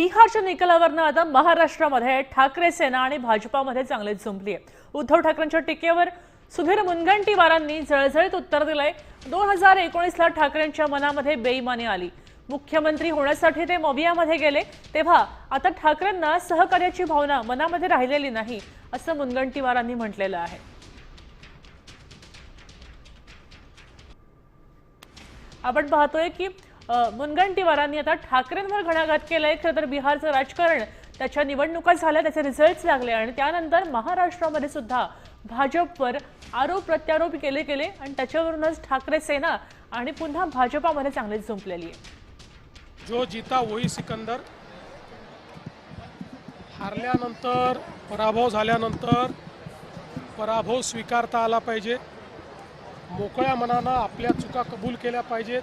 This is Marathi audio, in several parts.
बिहारच्या निकालावरनं आता महाराष्ट्रामध्ये ठाकरे सेना आणि भाजपामध्ये चांगलीच झुंपली आहे. उद्धव ठाकरेंच्या टीकेवर सुधीर मुनगंटीवारांनी जळजळीत उत्तर दिलंय. दोन हजार एकोणीसला ठाकरेंच्या मनामध्ये बेईमानी आली. मुख्यमंत्री होण्यासाठी ते मोबियामध्ये गेले तेव्हा आता ठाकरेंना सहकार्याची भावना मनामध्ये राहिलेली नाही असं मुनगंटीवारांनी म्हटलेलं आहे. आपण पाहतोय की मुनगंटीवारांनी आता ठाकरेंवर घणाघात केलाय. खरं तर बिहारचं राजकारण त्याच्या निवडणुका झाल्या त्याचे रिझल्ट लागले आणि त्यानंतर महाराष्ट्रामध्ये सुद्धा भाजपवर आरोप प्रत्यारोप केले गेले आणि त्याच्यावरूनच ठाकरे सेना आणि पुन्हा भाजपामध्ये चांगलीच झुंपलेली आहे. जो जीता वही सिकंदर. हारल्यानंतर पराभव झाल्यानंतर पराभव स्वीकारता आला पाहिजे. मोकळ्या मनानं आपल्या चुका कबूल केल्या पाहिजेत.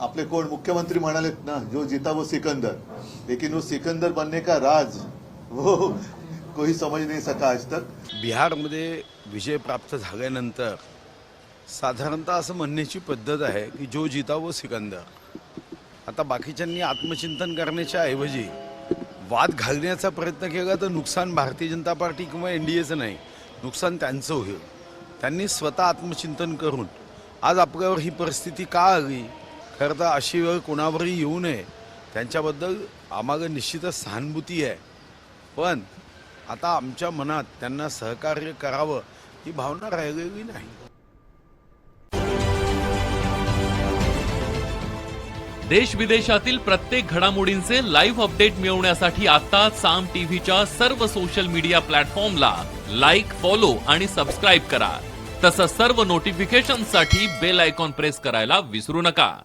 आपले कोण मुख्यमंत्री म्हणालेत ना जो जीता वो सिकंदर. लेकिन वो सिकंदर बनने का राज वो कोई समझ नहीं सका आज तक. बिहारमध्ये विजय प्राप्त झाल्यानंतर साधारणतः असं म्हणण्याची पद्धत आहे की जो जिता वो सिकंदर आता बाकीच्यांनी आत्मचिंतन करण्याच्या ऐवजी वाद घालण्याचा प्रयत्न केला तर नुकसान भारतीय जनता पार्टी किंवा एन डी एचं नाही नुकसान त्यांचं होईल. त्यांनी स्वतः आत्मचिंतन करून आज आपल्यावर ही परिस्थिती का आली? खरं तर अशी वेळ कोणावरही येऊ नये. त्यांच्याबद्दल आम्हाला निश्चितच सहानुभूती आहे. पण आता आमच्या मनात त्यांना सहकार्य करावं ही भावना राहिलेली नाही. देश विदेशातील प्रत्येक घडामोडींचे लाईव्ह अपडेट मिळवण्यासाठी आता साम टीव्हीच्या सर्व सोशल मीडिया प्लॅटफॉर्मला लाईक फॉलो आणि सबस्क्राईब करा. तसंच सर्व नोटिफिकेशनसाठी बेल आयकॉन प्रेस करायला विसरू नका.